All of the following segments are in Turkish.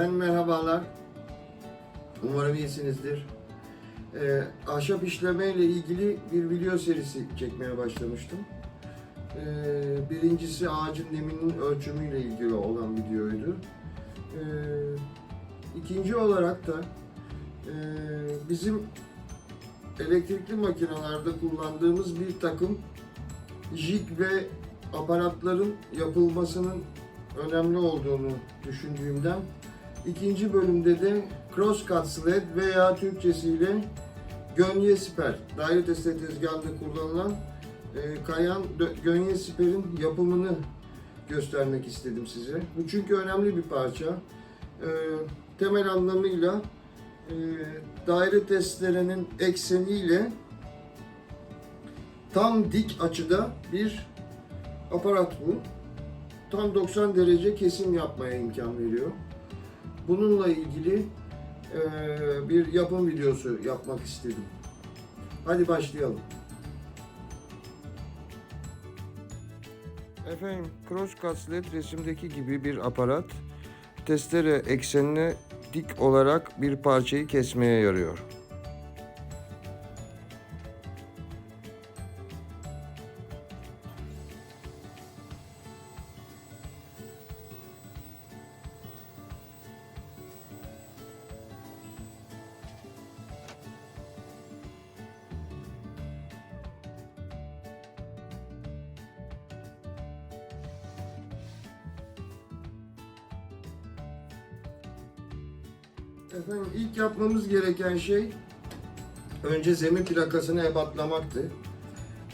Efendim merhabalar. Umarım iyisinizdir. Ee, ahşap işleme ile ilgili bir video serisi çekmeye başlamıştım. Ee, birincisi ağacın neminin ölçümüyle ilgili olan videoydu. Ee, ikinci olarak da e, bizim elektrikli makinalarda kullandığımız bir takım jig ve aparatların yapılmasının önemli olduğunu düşündüğümden ikinci bölümde de crosscut sled veya Türkçesiyle gönye siper, daire testi tezgahında kullanılan e, kayan gönye siperin yapımını göstermek istedim size. Bu çünkü önemli bir parça. E, temel anlamıyla e, daire testlerinin ekseniyle tam dik açıda bir aparat bu. Tam 90 derece kesim yapmaya imkan veriyor. Bununla ilgili eee, bir yapım videosu yapmak istedim. Hadi başlayalım. Efendim, crosscut sled resimdeki gibi bir aparat testere eksenine dik olarak bir parçayı kesmeye yarıyor. Gereken şey önce zemin plakasını ebatlamaktı.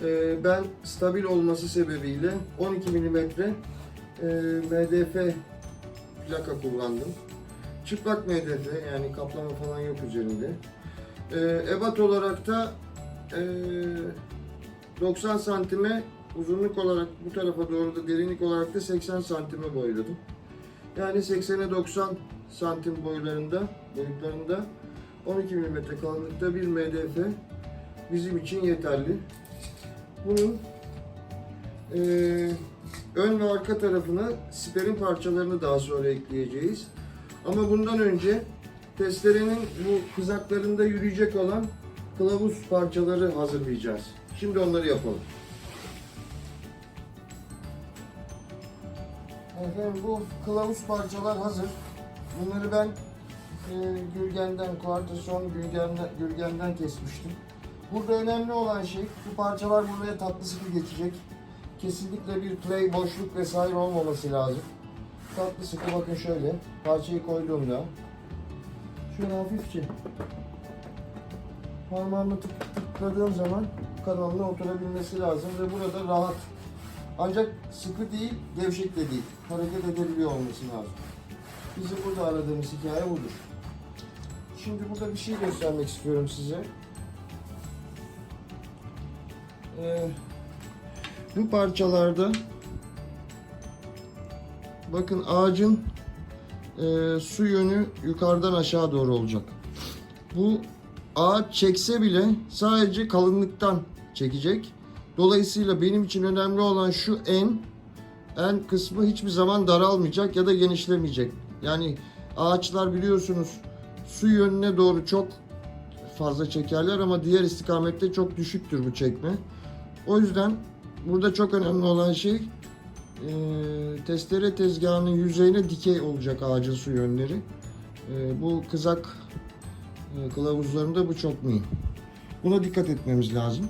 Ee, ben stabil olması sebebiyle 12 mm e, MDF plaka kullandım. Çıplak MDF yani kaplama falan yok üzerinde. Ee, ebat olarak da e, 90 santime uzunluk olarak bu tarafa doğru da derinlik olarak da 80 santime boyladım. Yani 80'e 90 santim boylarında, boyutlarında 12 mm kalınlıkta bir MDF bizim için yeterli. Bunun eee, ön ve arka tarafına siperin parçalarını daha sonra ekleyeceğiz. Ama bundan önce testerenin bu kızaklarında yürüyecek olan kılavuz parçaları hazırlayacağız. Şimdi onları yapalım. Efendim bu kılavuz parçalar hazır. Bunları ben e, Gürgen'den, kuartason Gürgen'den, Gürgen'den kesmiştim. Burada önemli olan şey, bu parçalar buraya tatlı sıkı geçecek. Kesinlikle bir play, boşluk vesaire olmaması lazım. Tatlı sıkı bakın şöyle, parçayı koyduğumda şöyle hafifçe parmağımla tık tıkladığım zaman kanalına oturabilmesi lazım ve burada rahat ancak sıkı değil, gevşek de değil. Hareket edebiliyor olması lazım. Bizim burada aradığımız hikaye budur. Şimdi burada bir şey göstermek istiyorum size. Ee, bu parçalarda bakın ağacın e, su yönü yukarıdan aşağı doğru olacak. Bu ağaç çekse bile sadece kalınlıktan çekecek. Dolayısıyla benim için önemli olan şu en en kısmı hiçbir zaman daralmayacak ya da genişlemeyecek. Yani ağaçlar biliyorsunuz su yönüne doğru çok fazla çekerler ama diğer istikamette çok düşüktür bu çekme. O yüzden burada çok önemli olan şey e, testere tezgahının yüzeyine dikey olacak ağacın su yönleri. E, bu kızak e, kılavuzlarında bu çok mühim. Buna dikkat etmemiz lazım.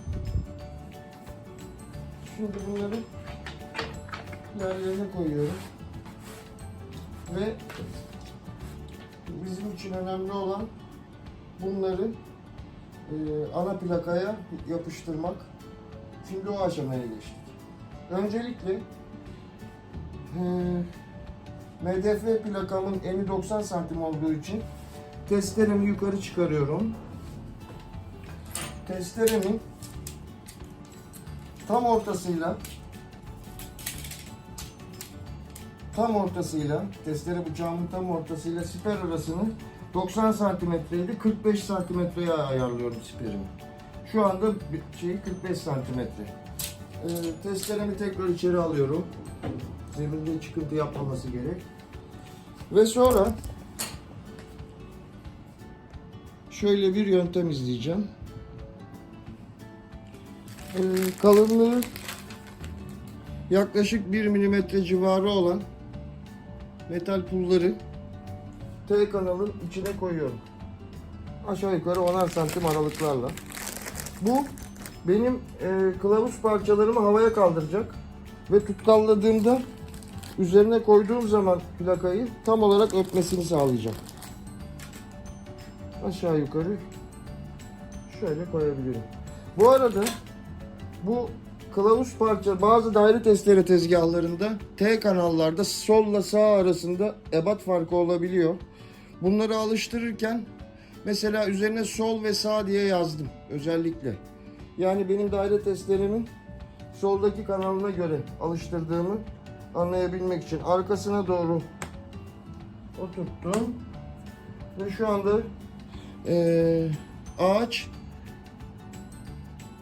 Şimdi bunları yerlerine koyuyorum. Ve bizim için önemli olan bunları e, ana plakaya yapıştırmak. Şimdi o aşamaya geçtik. Öncelikle e, MDF plakamın eni 90 santim olduğu için testeremi yukarı çıkarıyorum. Testeremin tam ortasıyla tam ortasıyla testere bıçağımın tam ortasıyla siper arasını 90 santimetreydi 45 santimetreye ayarlıyorum siperimi. Şu anda şey 45 santimetre. Ee, testeremi tekrar içeri alıyorum. Zeminde çıkıntı yapmaması gerek. Ve sonra şöyle bir yöntem izleyeceğim. Ee, kalınlığı yaklaşık 1 milimetre civarı olan metal pulları T kanalın içine koyuyorum. Aşağı yukarı 10'ar santim aralıklarla. Bu benim e, kılavuz parçalarımı havaya kaldıracak ve tutkalladığımda üzerine koyduğum zaman plakayı tam olarak öpmesini sağlayacak. Aşağı yukarı şöyle koyabilirim. Bu arada bu kılavuz parça bazı daire testere tezgahlarında T kanallarda solla sağ arasında ebat farkı olabiliyor. Bunları alıştırırken mesela üzerine sol ve sağ diye yazdım özellikle. Yani benim daire testlerimin soldaki kanalına göre alıştırdığımı anlayabilmek için arkasına doğru oturttum. Ve şu anda eee, ağaç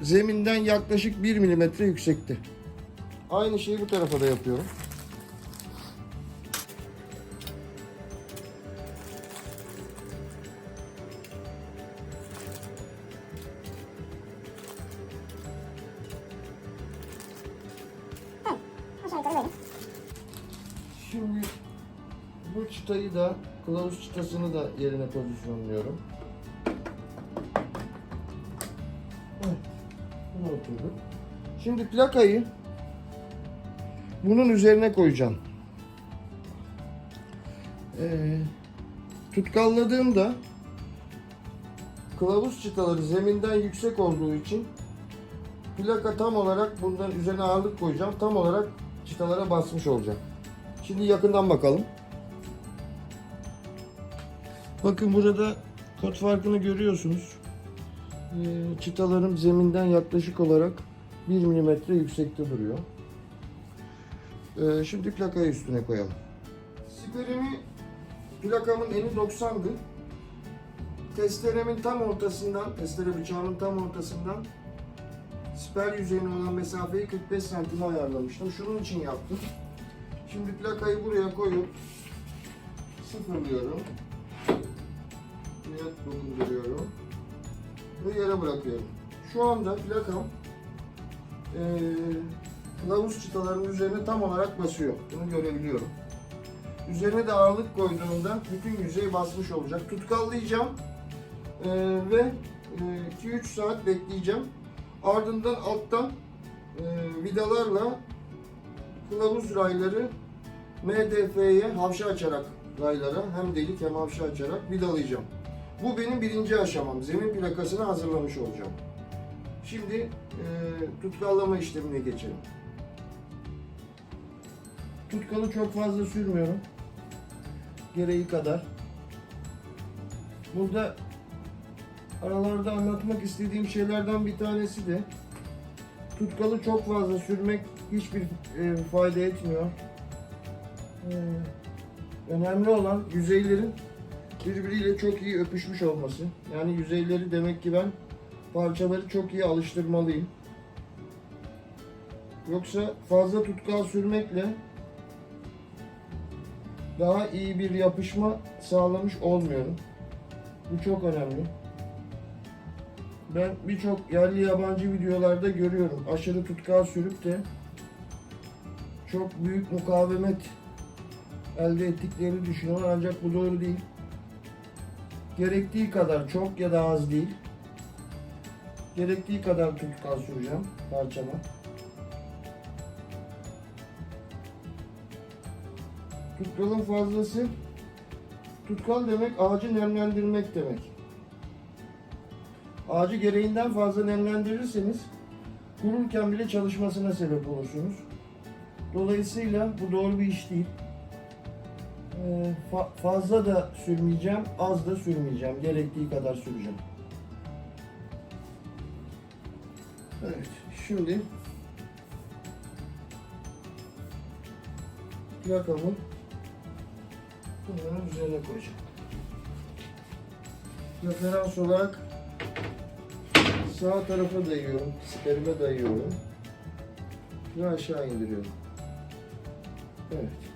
zeminden yaklaşık 1 milimetre yüksekte. Aynı şeyi bu tarafa da yapıyorum. Şimdi bu çıtayı da kılavuz çıtasını da yerine pozisyonluyorum. Oturdu. Şimdi plakayı bunun üzerine koyacağım. Ee, tutkalladığımda kılavuz çıtaları zeminden yüksek olduğu için plaka tam olarak bundan üzerine ağırlık koyacağım. Tam olarak çıtalara basmış olacak. Şimdi yakından bakalım. Bakın burada kod farkını görüyorsunuz. Ee, çıtalarım zeminden yaklaşık olarak 1 milimetre yüksekte duruyor. Ee, şimdi plakayı üstüne koyalım. Siperimi plakamın eni 90'dı. Testeremin tam ortasından, testere bıçağının tam ortasından siper yüzeyine olan mesafeyi 45 santime ayarlamıştım. Şunun için yaptım. Şimdi plakayı buraya koyup sıfırlıyorum. Buraya dokunduruyorum. Ve yere bırakıyorum. Şu anda plakam eee kılavuz çıtalarının üzerine tam olarak basıyor. Bunu görebiliyorum. Üzerine de ağırlık koyduğumda bütün yüzey basmış olacak. Tutkallayacağım eee, ve 2-3 saat bekleyeceğim. Ardından alttan eee, vidalarla kılavuz rayları MDF'ye havşa açarak raylara hem delik hem havşa açarak vidalayacağım. Bu benim birinci aşamam. Zemin plakasını hazırlamış olacağım. Şimdi e, tutkallama işlemine geçelim. Tutkalı çok fazla sürmüyorum. Gereği kadar. Burada aralarda anlatmak istediğim şeylerden bir tanesi de tutkalı çok fazla sürmek hiçbir e, fayda etmiyor. E, önemli olan yüzeylerin birbiriyle çok iyi öpüşmüş olması. Yani yüzeyleri demek ki ben parçaları çok iyi alıştırmalıyım. Yoksa fazla tutkal sürmekle daha iyi bir yapışma sağlamış olmuyorum. Bu çok önemli. Ben birçok yerli yabancı videolarda görüyorum. Aşırı tutkal sürüp de çok büyük mukavemet elde ettiklerini düşünüyorlar ancak bu doğru değil. Gerektiği kadar çok ya da az değil. Gerektiği kadar tutkal süreceğim parçama. Tutkalın fazlası tutkal demek ağacı nemlendirmek demek. Ağacı gereğinden fazla nemlendirirseniz kururken bile çalışmasına sebep olursunuz. Dolayısıyla bu doğru bir iş değil. Ee, fa- fazla da sürmeyeceğim, az da sürmeyeceğim. Gerektiği kadar süreceğim. Evet, şimdi plakamı bunların üzerine koyacağım. Referans olarak sağ tarafa dayıyorum, siperime dayıyorum ve aşağı indiriyorum. Evet.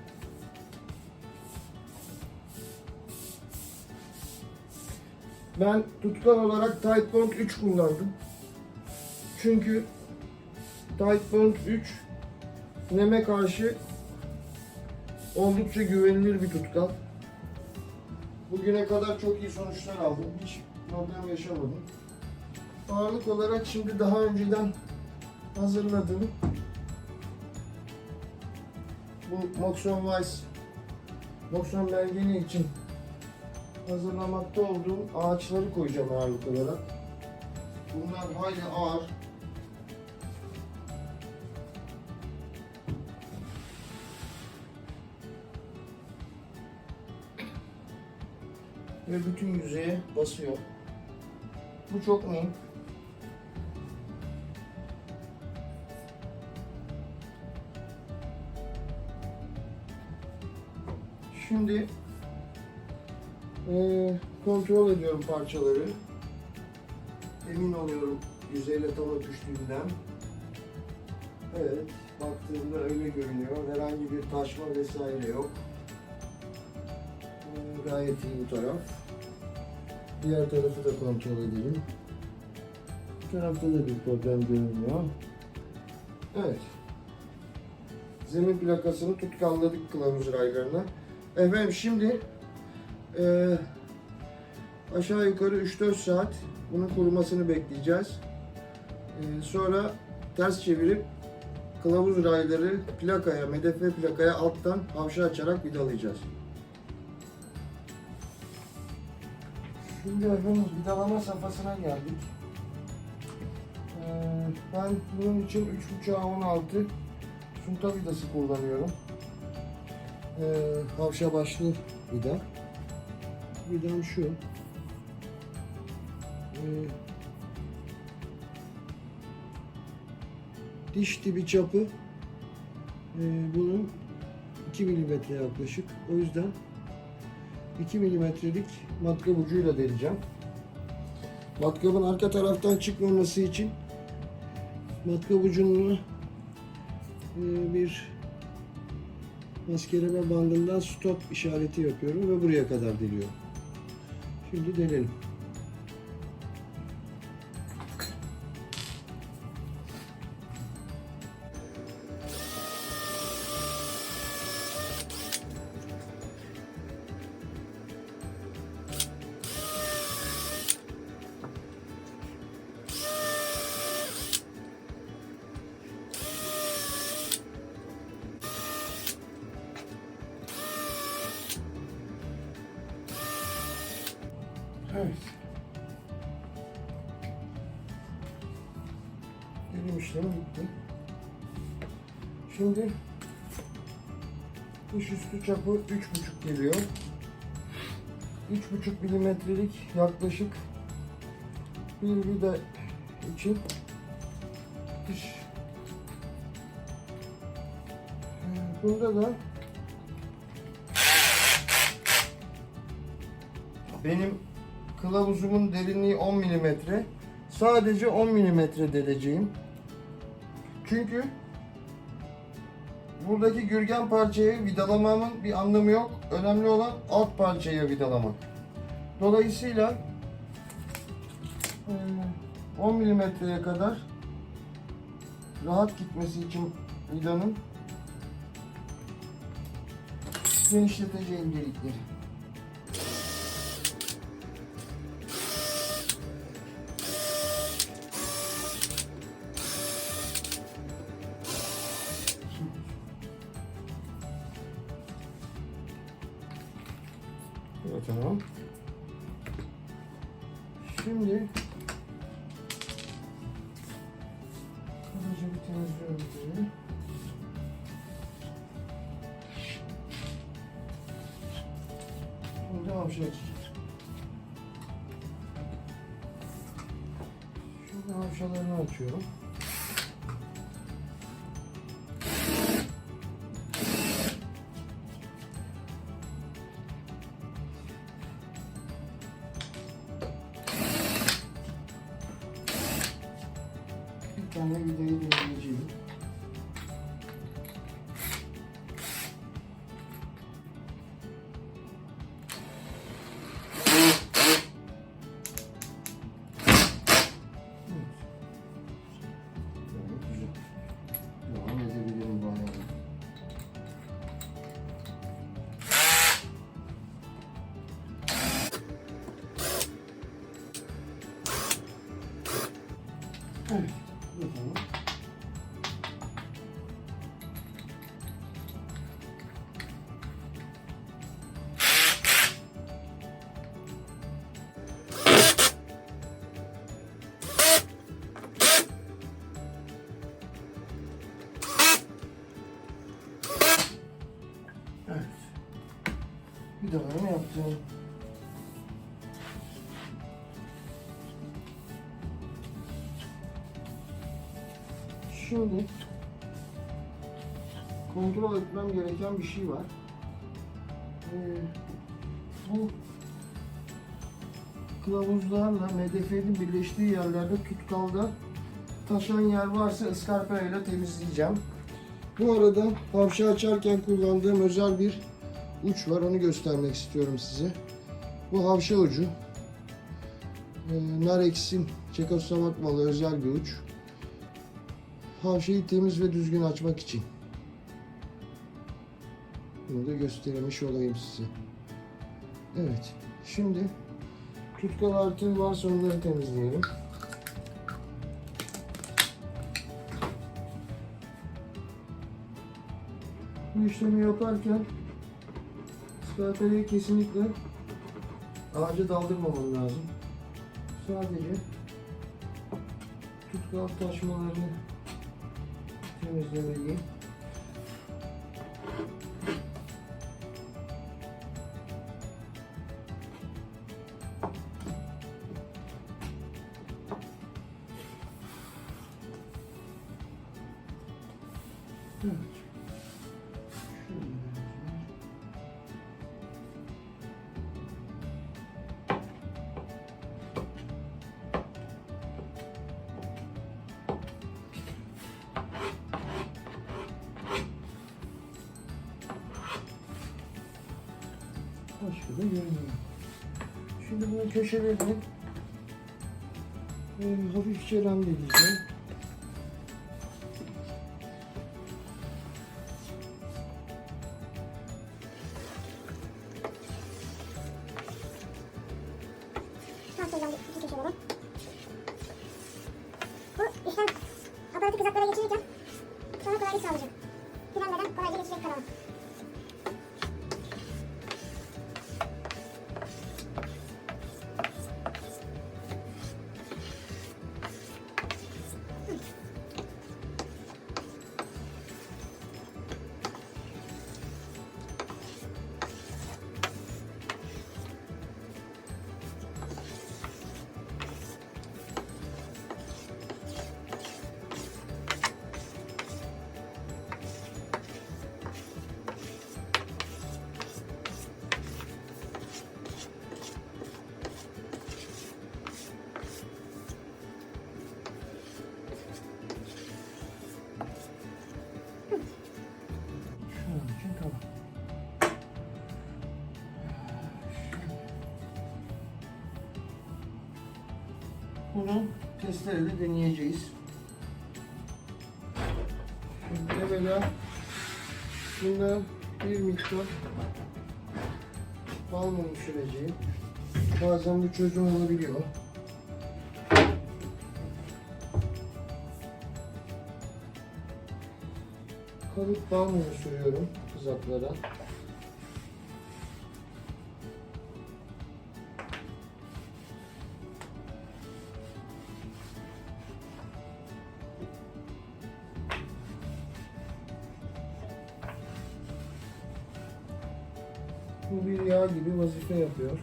Ben tutkal olarak Tight Bond 3 kullandım. Çünkü Tight Bond 3 neme karşı oldukça güvenilir bir tutkal. Bugüne kadar çok iyi sonuçlar aldım. Hiç problem yaşamadım. Ağırlık olarak şimdi daha önceden hazırladığım bu Moxon Vice Moxon belgeni için hazırlamakta olduğum ağaçları koyacağım ağırlık olarak. Bunlar hayli ağır. Ve bütün yüzeye basıyor. Bu çok mühim. Şimdi eee, kontrol ediyorum parçaları. Emin oluyorum yüzeyle tam öpüştüğünden. Evet, baktığımda öyle görünüyor. Herhangi bir taşma vesaire yok. Eee, gayet iyi bu taraf. Diğer tarafı da kontrol edelim. Bu tarafta da bir problem görünmüyor. Evet. Zemin plakasını tutkalladık kılavuz raylarına. Efendim şimdi eee, aşağı yukarı 3-4 saat bunun kurumasını bekleyeceğiz. Eee, sonra ters çevirip kılavuz rayları plakaya, medefe plakaya alttan havşa açarak vidalayacağız. Şimdi efendim vidalama safhasına geldik. Ee, ben bunun için 3.5'a 16 sunta vidası kullanıyorum. Ee, havşa başlı vida. Vidam şu. Ee, diş dibi çapı e, bunun 2 milimetre yaklaşık. O yüzden 2 milimetrelik matkap ucuyla deleceğim. Matkabın arka taraftan çıkmaması için matkap ucunu e, bir maskeleme bandından stop işareti yapıyorum ve buraya kadar deliyorum. Şimdi delelim. Evet. Delim işlemi bitti. Şimdi dış üstü çapı 3,5 geliyor. 3,5 milimetrelik yaklaşık bir vida için dış Ee, Bunda da benim kılavuzumun derinliği 10 milimetre. Sadece 10 milimetre deleceğim. Çünkü buradaki gürgen parçayı vidalamamın bir anlamı yok. Önemli olan alt parçayı vidalamak. Dolayısıyla eee, 10 milimetreye kadar rahat gitmesi için vidanın genişleteceğim delikleri. Şimdi kabaca bir temizliyorum burayı. Şimdi havşa açacağız. Şimdi havşalarını açıyorum. Bir ne yaptım? Şimdi kontrol etmem gereken bir şey var. Ee, bu kılavuzlarla MDF'nin birleştiği yerlerde tutkalda taşan yer varsa ıskarpa ile temizleyeceğim. Bu arada havşa açarken kullandığım özel bir uç var. Onu göstermek istiyorum size. Bu havşa ucu. Ee, Narex'in Çekoslovak malı özel bir uç. Havşayı temiz ve düzgün açmak için. Bunu da göstermiş olayım size. Evet. Şimdi tutkal artım varsa onları temizleyelim. Bu işlemi yaparken skalpeli kesinlikle ağaca daldırmamam lazım. Sadece tutkal taşmalarını temizlemeliyim. Şimdi bunun köşelerini e, hafifçe rendeleyeceğim. Köşe alalım. Bu işlem aparatı kızaklara geçirirken sana kolaylık sağlayacak. Frenmeden kolayca geçecek kanala. Bunu testereyle deneyeceğiz. Şimdi evvela bunda bir miktar bal mumu süreceğim. Bazen bu çözüm olabiliyor. Kalıp bal mumu sürüyorum kızaklara. Bu bir yağ gibi vazife yapıyor.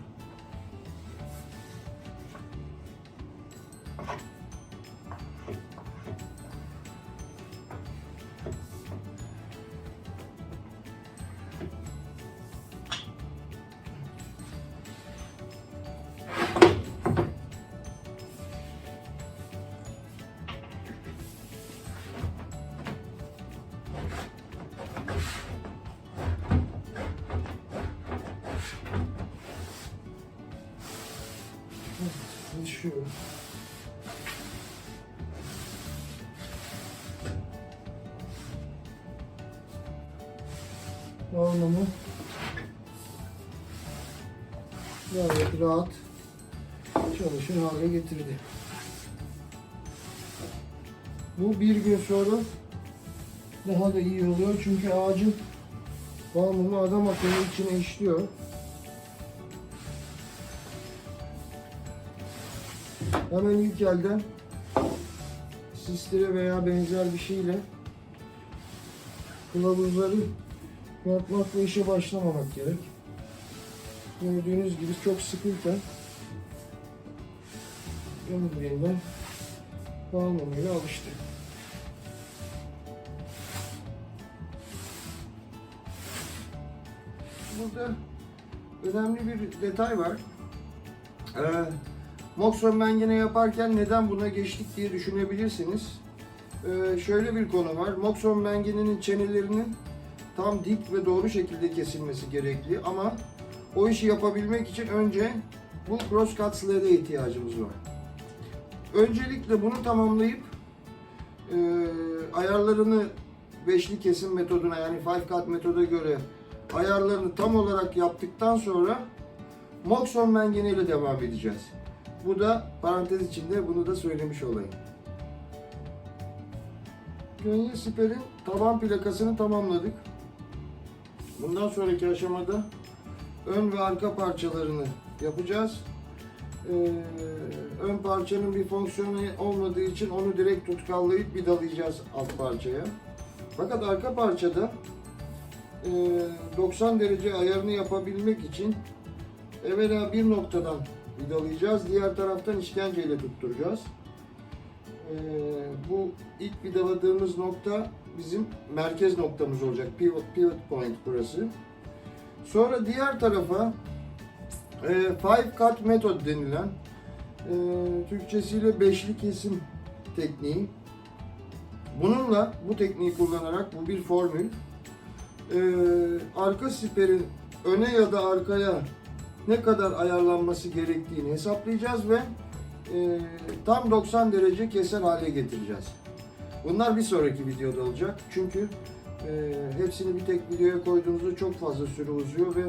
Bağlamı gayet rahat çalışır hale getirdi. Bu bir gün sonra daha da iyi oluyor çünkü ağacın bağımlılığı adam akıllı içine işliyor. Hemen ilk elden sistire veya benzer bir şeyle kılavuzları yapmakla işe başlamamak gerek. Gördüğünüz gibi çok sıkıyken ömründen bağlamıyla alıştı. Burada önemli bir detay var. Ee, Moxon mengene yaparken neden buna geçtik diye düşünebilirsiniz. Ee, şöyle bir konu var. Moxon mengenenin çenelerinin tam dik ve doğru şekilde kesilmesi gerekli ama o işi yapabilmek için önce bu cross cut sled'e ihtiyacımız var. Öncelikle bunu tamamlayıp e, ayarlarını beşli kesim metoduna yani five cut metoda göre ayarlarını tam olarak yaptıktan sonra Moxon mengene ile devam edeceğiz. Bu da parantez içinde bunu da söylemiş olayım. Gönye siperin taban plakasını tamamladık. Bundan sonraki aşamada ön ve arka parçalarını yapacağız. Ee, ön parçanın bir fonksiyonu olmadığı için onu direkt tutkallayıp vidalayacağız alt parçaya. Fakat arka parçada e, 90 derece ayarını yapabilmek için evvela bir noktadan vidalayacağız. Diğer taraftan işkenceyle tutturacağız. Ee, bu ilk vidaladığımız nokta bizim merkez noktamız olacak. Pivot, pivot point burası. Sonra diğer tarafa e, five cut method denilen e, Türkçesiyle beşli kesim tekniği. Bununla bu tekniği kullanarak bu bir formül. E, arka siperin öne ya da arkaya ne kadar ayarlanması gerektiğini hesaplayacağız ve e, tam 90 derece keser hale getireceğiz. Bunlar bir sonraki videoda olacak. Çünkü e, hepsini bir tek videoya koyduğumuzda çok fazla süre uzuyor ve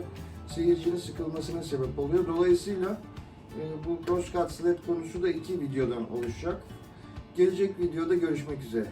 seyircinin sıkılmasına sebep oluyor. Dolayısıyla e, bu crosscut sled konusu da iki videodan oluşacak. Gelecek videoda görüşmek üzere.